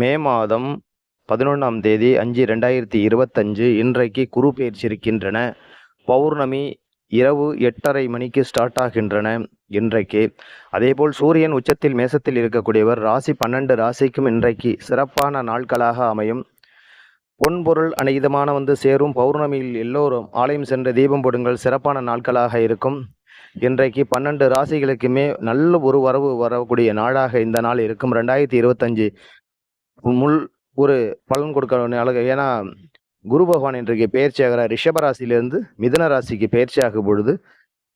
மே மாதம் பதினொன்றாம் தேதி அஞ்சு ரெண்டாயிரத்தி இருபத்தஞ்சு இன்றைக்கு குரு பயிற்சி இருக்கின்றன பௌர்ணமி இரவு எட்டரை மணிக்கு ஸ்டார்ட் ஆகின்றன இன்றைக்கு. அதேபோல் சூரியன் உச்சத்தில் மேசத்தில் இருக்கக்கூடியவர் ராசி பன்னெண்டு ராசிக்கும் இன்றைக்கு சிறப்பான நாட்களாக அமையும். பொன்பொருள் அனைதமான வந்து சேரும். பௌர்ணமியில் எல்லோரும் ஆலயம் சென்று தீபம் போடுங்கள். சிறப்பான நாட்களாக இருக்கும். இன்றைக்கு பன்னெண்டு ராசிகளுக்குமே நல்ல ஒரு வரவு வரக்கூடிய நாளாக இந்த நாள் இருக்கும். ரெண்டாயிரத்தி இருபத்தஞ்சு முள் ஒரு பலன் கொடுக்க அழகு. ஏன்னா குரு பகவான் இன்றைக்கு பயிற்சி ரிஷபராசியிலிருந்து மிதன ராசிக்கு பயிற்சியாகும் பொழுது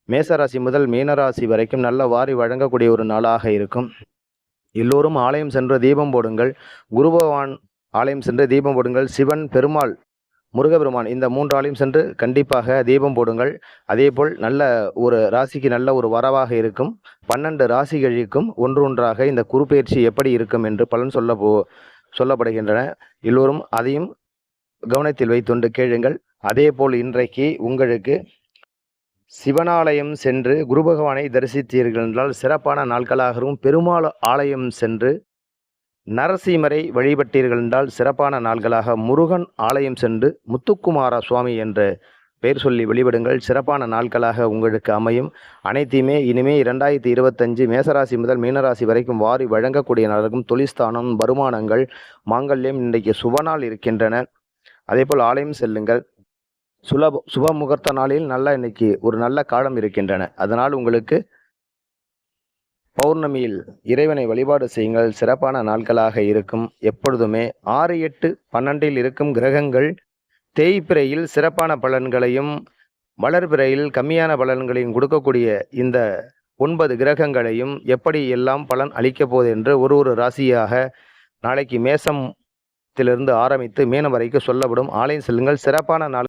மேசராசி முதல் மீனராசி வரைக்கும் நல்ல வாரி வழங்கக்கூடிய ஒரு நாளாக இருக்கும். எல்லோரும் ஆலயம் சென்று தீபம் போடுங்கள். குரு பகவான் ஆலயம் சென்று தீபம் போடுங்கள். சிவன் பெருமாள் முருகபெருமான் இந்த மூன்று ஆலயம் சென்று கண்டிப்பாக தீபம் போடுங்கள். அதேபோல் நல்ல ஒரு ராசிக்கு நல்ல ஒரு வரவாக இருக்கும். பன்னெண்டு ராசிகளுக்கும் ஒன்று ஒன்றாக இந்த குருப்பெயர்ச்சி எப்படி இருக்கும் என்று பலன் சொல்ல போ சொல்லப்படுகின்றன. எல்லோரும் அதையும் கவனத்தில் வைத்துண்டு கேளுங்கள். அதேபோல் இன்றைக்கு உங்களுக்கு சிவனாலயம் சென்று குரு பகவானை தரிசித்தீர்கள் என்றால் சிறப்பான நாட்களாகவும் பெருமாள் ஆலயம் சென்று நரசிம்மரை வழிபட்டீர்கள் என்றால் சிறப்பான நாள்களாக முருகன் ஆலயம் சென்று முத்துக்குமார சுவாமி என்ற பெயர் சொல்லி வழிபடுங்கள் சிறப்பான நாட்களாக உங்களுக்கு அமையும். அனைத்தையுமே இனிமே இரண்டாயிரத்தி இருபத்தஞ்சு மேசராசி முதல் மீனராசி வரைக்கும் வாரி வழங்கக்கூடிய நாளுக்கும் தொழில்ஸ்தானம் வருமானங்கள் மாங்கல்யம் இன்றைக்கு சுபநாள் இருக்கின்றன. அதேபோல் ஆலயம் செல்லுங்கள். சுலப சுப முகூர்த்த நாளில் நல்ல இன்னைக்கு ஒரு நல்ல காலம் இருக்கின்றன. அதனால் உங்களுக்கு பௌர்ணமியில் இறைவனை வழிபாடு செய்யுங்கள். சிறப்பான நாட்களாக இருக்கும். எப்பொழுதுமே ஆறு எட்டு பன்னெண்டில் இருக்கும் கிரகங்கள் தேய்பிறையில் சிறப்பான பலன்களையும் வளர்பிறையில் கம்மியான பலன்களையும் கொடுக்கக்கூடிய இந்த ஒன்பது கிரகங்களையும் எப்படி எல்லாம் பலன் அளிக்கப் போகுது என்று ஒரு ஒரு ராசியாக நாளைக்கு மேசத்திலிருந்து ஆரம்பித்து மீனம் வரைக்கும் சொல்லப்படும். ஆலயம் செல்லுங்கள். சிறப்பான நாள்